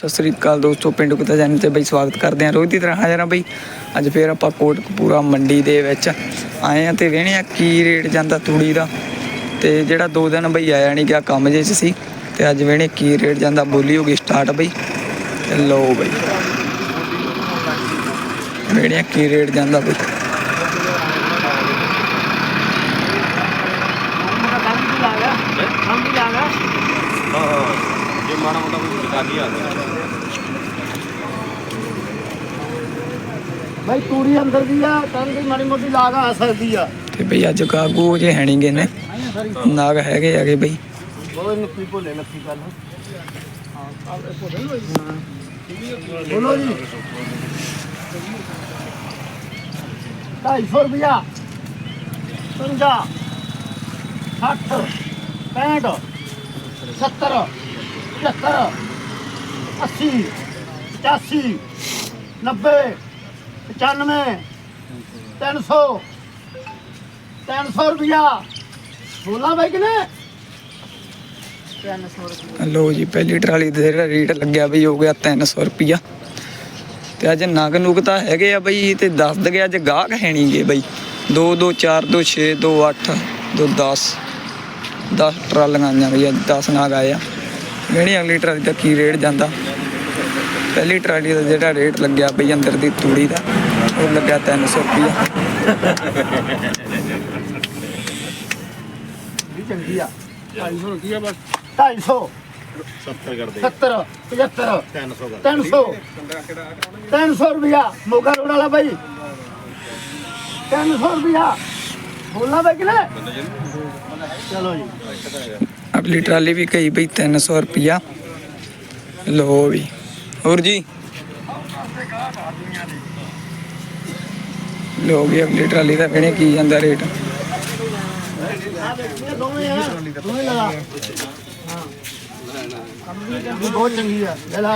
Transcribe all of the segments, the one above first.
ਸਤਿ ਸ੍ਰੀ ਅਕਾਲ ਦੋਸਤੋ, ਪਿੰਡ ਕੁੱਤਾ ਚੈਨਲ ਤੇ ਬਈ ਸਵਾਗਤ ਕਰਦੇ ਹਾਂ ਰੋਜ਼ ਦੀ ਤਰ੍ਹਾਂ ਹਾਜ਼ਰ ਹਾਂ ਬਈ। ਅੱਜ ਫੇਰ ਆਪਾਂ ਕੋਟਕਪੂਰਾ ਮੰਡੀ ਦੇ ਵਿੱਚ ਆਏ ਆ ਤੇ ਵੇਹਣੇ ਆ ਕੀ ਰੇਟ ਜਾਂਦਾ ਤੂੜੀ ਦਾ। ਤੇ ਜਿਹੜਾ ਦੋ ਦਿਨ ਬਈ ਆਇਆ ਨਹੀਂ ਗਿਆ ਕੰਮ ਜੇ 'ਚ ਸੀ, ਤੇ ਅੱਜ ਵੇਹਣੇ ਕੀ ਰੇਟ ਜਾਂਦਾ ਬੋਲੀ ਹੋ ਗਈ ਸਟਾਰਟ ਬਈ। ਤੇ ਲਓ ਬਈ ਵੇਹਣੇ ਆ ਕੀ ਰੇਟ ਜਾਂਦਾ ਬਈ। ਜੇ ਮਾੜਾ ਮੋਟਾ ਕੋਈ ਦੁਕਾਨੀ ਆ ਭਾਈ ਤੂੜੀ ਅੰਦਰ ਦੀ ਆ ਕੰਨ ਦੀ ਮਾੜੀ ਮੋਟੀ ਲਾਗ ਆ ਸਕਦੀ ਆ। ਤੇ ਬਈ ਅੱਜ ਕਾਗੂ ਜੇ ਹੈ ਨਹੀਂ ਗੇ ਨੇ। ਨਾਗ ਹੈਗੇ ਹੈਗੇ ਬਈ। ਬਹੁਤ ਨੁੱਕੀ ਭੋਲੇ ਲੱਖੀ ਗੱਲ। ਬੋਲੋ ਜੀ। 250 ਰੁਪਿਆ 50 60 65 70 75 80 85 90 95 300 300 ਰੁਪਿਆ ਬੋਲਾ ਬਾਈ ਕਿਨੇ? 300 ਰੁਪਿਆ ਲੋ ਜੀ ਪਹਿਲੀ ਟਰਾਲੀ ਦਾ ਜਿਹੜਾ ਰੇਟ ਲੱਗਿਆ ਬਈ ਹੋ ਗਿਆ 300 ਰੁਪਿਆ ਤੇ ਅੱਜ ਨਗ ਨੁਗ ਤਾਂ ਹੈਗੇ ਆ ਬਈ ਤੇ ਦੱਸ ਦਗੇ ਅੱਜ ਗਾਹਕ ਹੈ ਨਹੀਂ ਗੇ ਬਈ। 2 2 4 2 6 2 8 2 10 10 ਟਰਾਲੀਆਂ ਆਈਆਂ ਬਈ ਅੱਜ 10 ਨਾਗ ਆਏ ਆ। ਜਿਹੜੀ ਅਗਲੀ ਟਰਾਲੀ ਦਾ ਕੀ ਰੇਟ ਜਾਂਦਾ? ਪਹਿਲੀ ਟਰਾਲੀ ਦਾ ਜਿਹੜਾ ਰੇਟ ਲੱਗਿਆ ਬਈ ਅੰਦਰ ਦੀ ਤੂੜੀ ਦਾ ਉਹ ਲੱਗਿਆ 300 ਰੁਪਿਆ ਵੀ ਚੰਗੀ ਆ। 250 ਰੁਪਿਆ ਬਸ। 250 70 ਕਰਦੇ 70 75 300 ਕਰ 300 300 ਰੁਪਿਆ ਮੋਗਾ ਰੋਡ ਵਾਲਾ ਬਾਈ। 300 ਰੁਪਿਆ ਬੋਲਣਾ ਬਾਈ ਕਿਨੇ ਚਲੋ ਜੀ। ਅਗਲੀ ਟਰਾਲੀ ਵੀ ਕਹੀ ਬਈ 300 ਰੁਪਿਆ ਲੋ ਵੀ। ਹੋਰ ਜੀ? ਲੋ ਵੀ ਅਗਲੀ ਟਰਾਲੀ ਦਾ ਕਿਹਨੇ ਕੀ ਜਾਂਦਾ ਰੇਟ? ਬਹੁਤ ਚੰਗੀ ਆ ਲੈ ਲਾ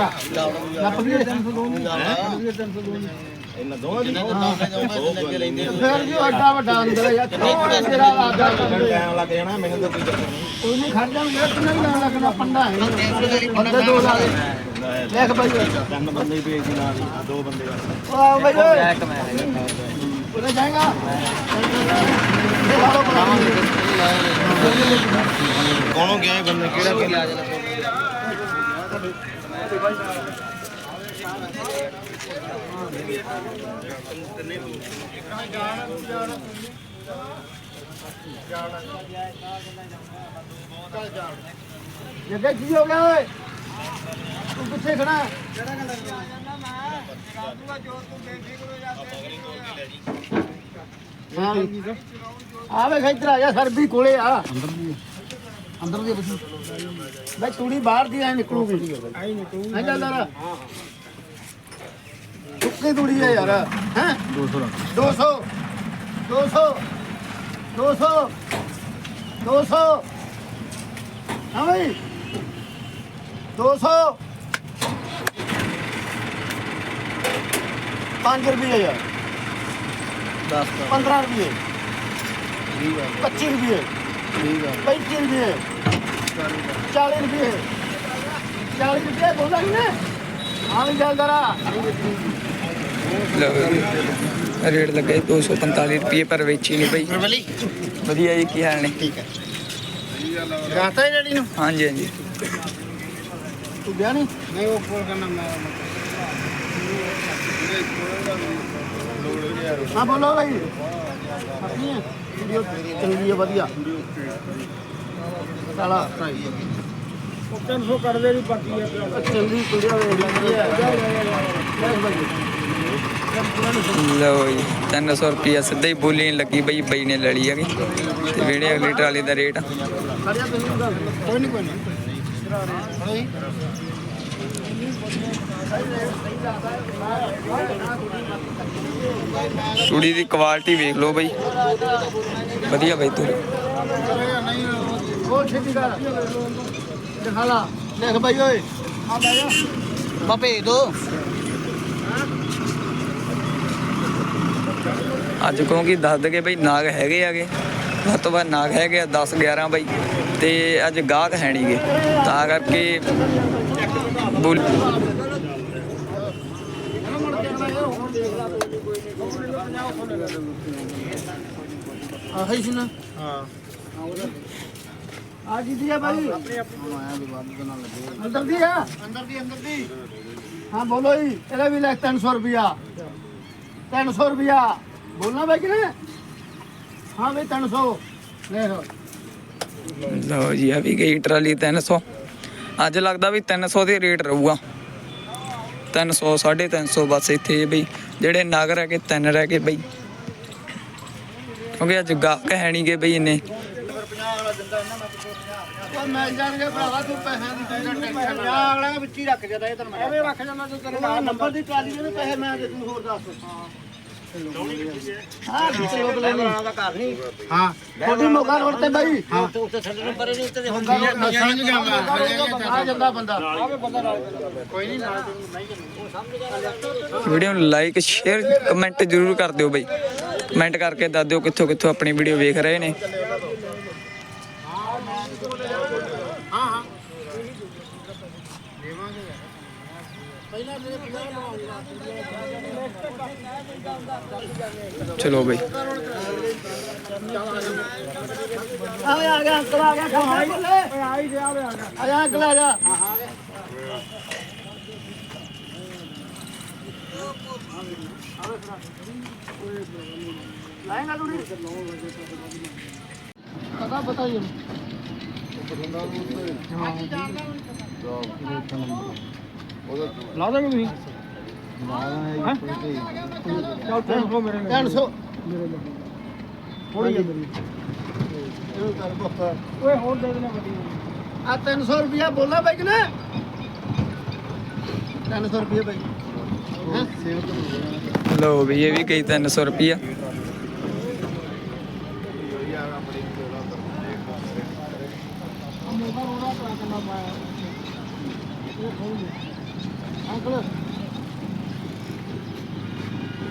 ਲੱਪ ਵੀ 302 ਨਹੀਂ 302 ਇਹਨਾਂ ਦੋਵਾਂ ਦੀ ਫਿਰ ਜੀ ਅੱਡਾ ਵੱਡਾ ਅੰਦਰ ਆ ਥੋੜਾ ਆਦਾ ਟਾਈਮ ਲੱਗ ਜਾਣਾ ਮੈਨੂੰ ਤਾਂ ਕੋਈ ਚੱਕਰ ਨਹੀਂ ਕੋਈ ਨਹੀਂ ਖੜ ਜਾਣਗੇ ਕਿੰਨਾ ਹੀ। ਲੱਗਣਾ ਪੰਡਾ ਹੈ ਬੰਦੇ ਦੋ ਲਾ ਦੇ ਦੇਖ ਬਾਈ ਤਿੰਨ ਬੰਦੇ ਹੀ ਭੇਜ ਦੀ ਨਾਲ ਹੀ, ਦੋ ਬੰਦੇ ਆ। ਆ ਬਾਈ ਓਏ ਉਰੇ ਜਾਏਗਾ ਇਹ ਲਾ ਲਓ ਬਣਾ ਕੌਣੋਂ ਗਿਆ ਇਹ ਬੰਦੇ? ਕਿਹੜਾ ਕਿਹੜਾ ਜੱਗੇ ਕੀ ਹੋ ਗਿਆ ਓਏ? ਤੂੰ ਕਿੱਥੇ ਖੜਾ? ਹੈ? ਹਾਂ। ਆ ਵੇ ਇੱਧਰ ਆ ਜਾ ਸਰਬੀ ਕੋਲੇ ਆ। ਅੰਦਰ ਦੀ ਅੰਦਰ ਦੀ ਬਸੀ। ਬਈ ਤੂੜੀ ਬਾਹਰ ਦੀ ਐ ਨਿਕਲੂਗੀ। ਆਈ ਨਿਕਲੂਗੀ ਹਾਂ ਚੱਲਦਾ ਸੁੱਕੀ ਤੂੜੀ ਹੈ ਯਾਰ। ਹੈ? 200 200 200 200 200 ਹਾਂ ਬਈ। 200 5 ਰੁਪਏ ਯਾਰ। 10 15 ਰੁਪਏ। 25 ਰੁਪਏ। 35 ਰੁਪਏ। 40 ਰੁਪਏ। 40 ਰੁਪਏ ਬੋਲਾ ਹੀ ਨਾ। ਹਾਂ ਵੀ ਚੱਲ ਵੀ ਰੇਟ ਲੱਗੇ 245 ਰੁਪਏ ਪਰ ਵੇਚੀ ਨਹੀਂ ਬਈ ਵਧੀਆ ਜੀ ਕੀ ਹਾਲ ਨੇ? ਠੀਕ ਹੈ। ਰਾਤਾ ਹੈ ਨੂੰ? ਹਾਂਜੀ ਹਾਂਜੀ। ਤੂੰ ਗਿਆ ਨਹੀਂ ਨਹੀਂ ਉਹ ਕੋਲ ਕਰਨਾ ਮੈਂ ਹਾਂ ਬੋਲੋ ਭਾਈ ਆਪਣੀ ਵੀਡੀਓ ਚੰਗੀ ਹੈ ਵਧੀਆ। ਸਾਲਾ ਉਹ 300 ਕਰਦੇ ਨਹੀਂ ਬਾਕੀ ਹੈ। ਚੰਗੀ ਕੁੜੀਆਂ ਵੇਖ ਲੈਂਦੀ ਹੈ। ਲੈ ਭਾਈ ਲਓ ਜੀ 300 ਰੁਪਿਆ ਸਿੱਧਾ ਹੀ ਬੋਲੀ ਲੱਗੀ ਬਈ ਬਈ ਨੇ ਲੈ ਲਈ ਹੈਗੀ। ਤੇ ਜਿਹੜੇ ਅਗਲੀ ਟਰਾਲੀ ਦਾ ਰੇਟ। ਕੋਈ ਨਹੀਂ ਕੋਈ ਨਹੀਂ ਤੂੜੀ ਦੀ ਕੁਆਲਿਟੀ ਵੇਖ ਲਓ ਬਈ। ਵਧੀਆ ਬਈ ਤੂੜੀ ਬਹੁਤ ਛੇਤੀ ਕਰ। ਦਿਖਾ ਲਾ। ਦੇਖ ਭਾਈ ਓਏ। ਆ ਬੈ ਜਾ ਬਾਪੇ ਦੋ। ਅੱਜ ਕਿਉਂਕਿ ਦੱਸ ਦਗੇ ਬਈ ਨਾਗ ਹੈਗੇ ਆਗੇ। ਵੱਧ ਤੋਂ ਵੱਧ ਨਾਗ ਹੈਗੇ ਆ 10 11 ਬਈ। ਤੇ ਅੱਜ ਗਾਹਕ ਹੈ ਨਹੀਂਗੇ ਤਾਂ ਕਰਕੇ ਬੋਲ ਆਹੀ ਸੀ ਨਾ ਹਾਂ। ਆ ਜੀ ਦੀ ਆ ਭਾਈ ਅੰਦਰ ਦੀ ਆ। ਅੰਦਰ ਦੀ ਅੰਦਰ ਦੀ। ਹਾਂ ਬੋਲੋ ਜੀ। ਇਹਦਾ ਵੀ ਲੈ 300 ਰੁਪਿਆ 300 ਰੁਪਿਆ ਬੋਲਣਾ ਬਾਈ ਕਿ ਨਾ ਹਾਂ ਬਈ 300 ਲੈ ਲਓ। ਲਓ ਜੀ ਆ ਵੀ ਗਈ ਟਰਾਲੀ 300 ਅੱਜ ਲੱਗਦਾ ਵੀ 300 ਦੇ ਰੇਟ ਰਹੂਗਾ। 300 350 ਬਸ ਇੱਥੇ ਬਈ। ਜਿਹੜੇ ਨਗ ਰਹਿ ਗਏ ਤਿੰਨ ਰਹਿ ਗਏ ਬਈ। ਕਿਉਂਕਿ ਅੱਜ ਗਾਹਕ ਹੈ ਨਹੀਂ ਗੇ ਬਈ ਇੰਨੇ। ਉਹ ਮੈਂ ਜਾਣਗੇ ਭਰਾਵਾ ਤੂੰ ਪੈਸਿਆਂ ਦੀ ਕੋਈ ਟੈਨਸ਼ਨ ਨਾ ਅਗਲਾ ਵਿੱਚ ਹੀ ਰੱਖ ਜਾਂਦਾ ਇਹ ਤੈਨੂੰ ਐਵੇਂ ਰੱਖ ਜਾਂਦਾ ਤੂੰ ਤੇਰੇ ਨਾਲ। ਨੰਬਰ ਦੀ ਟਰਾਲੀ ਦੇ ਪੈਸੇ ਮੈਂ ਦੇ ਦੂੰ ਹੋਰ ਦੱਸ ਹਾਂ। ਵਿੱਚ ਲੋਕ ਲੈਣੀ ਹਾਂ। ਤੁਹਾਡੀ ਮੋਗਾ ਰੋਡ ਤੇ ਬਾਈ। ਹਾਂ। ਉੱਤੇ ਥੱਲੇ ਨੰਬਰ ਨਹੀਂ ਉੱਤੇ ਹੁੰਦਾ ਸਮਝ ਗਿਆ ਮੈਂ ਆ ਜਾਂਦਾ ਬੰਦਾ। ਕੋਈ ਨਹੀਂ ਨਾਲ ਵੀਡੀਓ ਨੂੰ ਲਾਈਕ ਸ਼ੇਅਰ ਕਮੈਂਟ ਜ਼ਰੂਰ ਕਰ ਦਿਓ ਬਈ। ਕਮੈਂਟ ਕਰਕੇ ਦੱਸ ਦਿਓ ਕਿੱਥੋਂ ਕਿੱਥੋਂ ਆਪਣੀ ਵੀਡੀਓ ਵੇਖ ਰਹੇ ਨੇ। ਚਲੋ ਬਈ। ਆਵੇ ਆ ਗਿਆ ਅੰਕਲ ਆ ਗਿਆ ਖਾਣਾ ਹੀ ਲੈ ਆ ਹੀ ਗਿਆ ਆ ਗਿਆ। ਆ ਜਾ ਅੰਕਲ ਆ ਜਾ। ਲਾਏਗਾ ਲੂੜੀ ਕਦਾ ਬਤਾਈਏ ਲਾ ਦਾਂਗੇ ਤੁਸੀਂ? ਚਲ 300 ਮੇਰੇ ਲਈ 300 ਮੇਰੇ ਲਈ ਥੋੜੀ ਜਿਹੀ ਮੇਰੀ ਇਹਨੂੰ ਕਰ ਬੱਕਾ ਓਏ ਹੋਰ ਦੇ ਦੇਣਾ ਵਧੀਆ ਆ 300 ਰੁਪਿਆ ਬੋਲਾ ਬਾਈ ਕਿ ਨਾ 300 ਰੁਪਿਆ ਬਾਈ ਹਾਂ ਸੇਵ ਬਈ ਇਹ ਵੀ ਗਈ 300 ਰੁਪਿਆ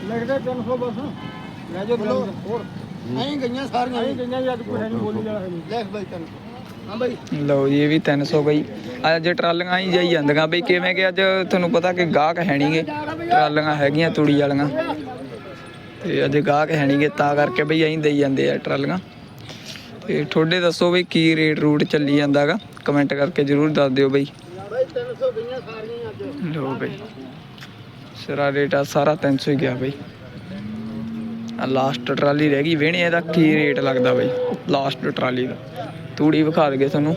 ਲੱਗਦਾ 300 ਬਸ। ਲੈ ਜਾ ਹੋਰ। ਐਂ ਗਈਆਂ ਸਾਰੀਆਂ। ਐਂ ਗਈਆਂ ਜਦ ਕੋਈ ਨਹੀਂ ਬੋਲੀ ਵਾਲਾ ਹੈ ਦੇਖ ਬਾਈ ਤੈਨੂੰ ਹਾਂ ਬਾਈ। ਲਓ ਜੀ ਇਹ ਵੀ 300 ਬਈ। ਅੱਜ ਟਰਾਲੀਆਂ ਹੀ ਜਾਈ ਜਾਂਦੀਆਂ ਬਈ ਕਿਵੇਂ ਕਿ ਅੱਜ ਤੁਹਾਨੂੰ ਪਤਾ ਕਿ ਗਾਹਕ ਹੈ ਨਹੀਂਗੇ ਟਰਾਲੀਆਂ ਹੈਗੀਆਂ ਤੂੜੀ ਵਾਲੀਆਂ। ਤੇ ਅੱਜ ਗਾਹਕ ਹੈ ਨਹੀਂਗੇ ਤਾਂ ਕਰਕੇ ਬਈ ਐਂ ਦੇਈ ਜਾਂਦੇ ਆ ਟਰਾਲੀਆਂ। ਤੇ ਤੁਹਾਡੇ ਦੱਸੋ ਬਈ ਕੀ ਰੇਟ ਰੂਟ ਚੱਲੀ ਜਾਂਦਾਗਾ? ਕਮੈਂਟ ਕਰਕੇ ਜਰੂਰ ਦੱਸ ਦਿਓ ਬਈ। ਬਾਈ 300 ਗਈਆਂ ਸਾਰੀਆਂ ਅੱਜ। ਲਓ ਬਈ। ਸਿਰਾ ਰੇਟ ਆ ਸਾਰਾ 300 ਹੀ ਗਿਆ ਬਈ। ਆ ਲਾਸਟ ਟਰਾਲੀ ਰਹਿ ਗਈ ਵੇਣੇ ਇਹਦਾ ਕੀ ਰੇਟ ਲੱਗਦਾ ਬਈ? ਲਾਸਟ ਟਰਾਲੀ ਦਾ। ਤੂੜੀ ਵਿਖਾ ਦਗੇ ਤੁਹਾਨੂੰ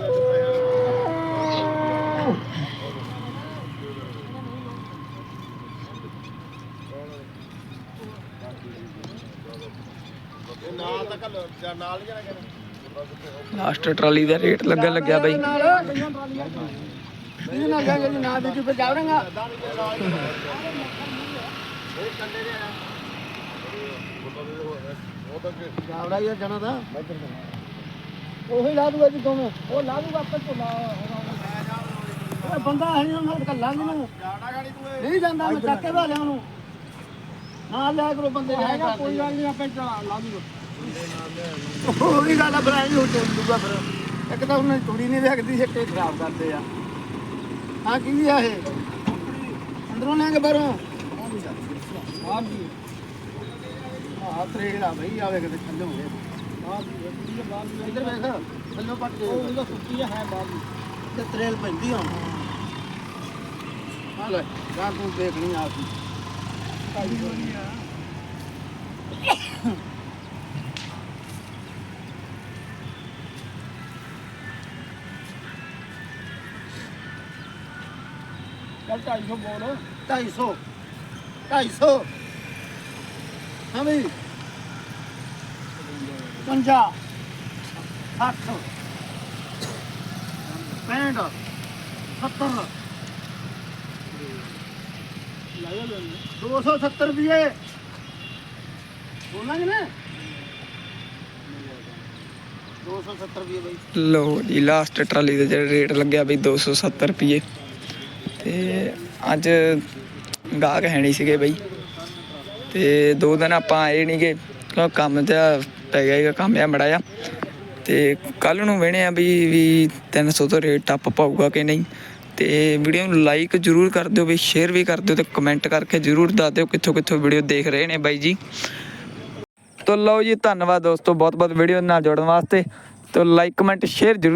ਲਾਸਟ ਟਰਾਲੀ ਦਾ ਰੇਟ ਲੱਗਣ ਲੱਗਿਆ ਬਈ। ਨਾਲ ਇਹ ਨਾ ਜਾਗੇ ਜੀ ਨਾ ਬੀਜੂ ਤੇ ਜਾਵੜਾਂਗਾ ਜਾਵੜਾ ਯਾਰ ਜਣਾ ਦਾ ਉਹੀ ਲਾ ਦੂਗਾ ਜੀ ਦੋਵੇਂ। ਉਹ ਲਾ ਦੂਗਾ ਆਪੇ ਤੋਂ ਲਾ। ਉਹ ਬੰਦਾ ਹੈ ਨਹੀਂ ਉਹਨਾਂ ਕੱਲਾ ਨਹੀਂ ਨੂੰ ਨਹੀਂ ਜਾਂਦਾ ਮੈਂ ਚੱਕ ਕੇ ਵਾ ਲਿਆ ਉਹਨੂੰ। ਨਾਲ ਲਿਆ ਕਰੋ ਬੰਦੇ ਜਾਏਗਾ ਕੋਈ ਗੱਲ ਨਹੀਂ ਆਪੇ ਚਲਾ ਲਾ ਦੂਗਾ। ਉਹ ਵੀ ਗੱਲ ਆ ਬਰਾਈ ਹੋ ਦੂਗਾ ਫਿਰ। ਇੱਕ ਤਾਂ ਉਹਨਾਂ ਦੀ ਨਹੀਂ ਰੱਖਦੀ ਇੱਕ ਖਰਾਬ ਕਰਦੇ ਆ। ਹਾਂ ਕੀ ਆ ਇਹ? ਅੰਦਰੋਂ ਲੈ ਕੇ ਬਾਹਰੋਂ? ਆਹ ਜੀ। ਆਹ ਤਰੇੜ ਆ ਬਈ ਆਵੇ ਕਿਤੇ ਥੱਲੇ ਹੋ ਗਏ ਆਹ ਜੀ ਇੱਧਰ ਵੇਖ ਥੱਲੋਂ ਪੱਟ ਕੇ ਉਹ ਉਹਦਾ ਸੁੱਕੀ ਹੈ ਬਾਹਰ ਤੇ ਤਰੇਲ ਪੈਂਦੀ ਹੁਣ। ਆ ਲੈ ਜਾਂ ਤੂੰ ਦੇਖਣੀ ਆ ਚੱਲ 250 ਬੋਲ। 250 250 ਹਾਂ ਬਈ 50 60 65 70 270 ਰੁਪਏ ਬੋਲਾਂਗੇ ਨਾ। 270 ਰੁਪਏ ਬਈ। ਲਓ ਜੀ ਲਾਸਟ ਟਰਾਲੀ ਦਾ ਜਿਹੜਾ ਰੇਟ ਲੱਗਿਆ ਬਈ 270 ਰੁਪਏ ਤੇ ਅੱਜ ਗਾਹਕ ਹੈ ਨਹੀਂ ਸੀਗੇ ਬਈ। ਤੇ ਦੋ ਦਿਨ ਆਪਾਂ ਆਏ ਨਹੀਂਗੇ ਕਿਉਂ ਕੰਮ ਤੇ ਪੈ ਗਿਆ ਹੈਗਾ ਕੰਮ ਆ ਮੜਾ ਆ ਤੇ ਕੱਲ ਨੂੰ ਵੇਣੇ ਆ ਵੀ ਵੀ 300 ਤੋਂ ਰੇਟ ਟੱਪ ਪਾਊਗਾ ਕਿ ਨਹੀਂ। ਤੇ ਵੀਡੀਓ ਨੂੰ ਲਾਈਕ ਜਰੂਰ ਕਰ ਦਿਓ ਵੀ ਸ਼ੇਅਰ ਵੀ ਕਰ ਦਿਓ ਤੇ ਕਮੈਂਟ ਕਰਕੇ ਜਰੂਰ ਦੱਸ ਦਿਓ ਕਿੱਥੋਂ ਕਿੱਥੋਂ ਵੀਡੀਓ ਦੇਖ ਰਹੇ ਨੇ ਬਾਈ ਜੀ। ਤੋ ਲਓ ਜੀ, ਧੰਨਵਾਦ ਦੋਸਤੋ ਬਹੁਤ ਬਹੁਤ ਵੀਡੀਓ ਨਾਲ ਜੁੜਨ ਵਾਸਤੇ। ਤੋ ਲਾਈਕ ਕਮੈਂਟ ਸ਼ੇਅਰ ਜਰੂਰ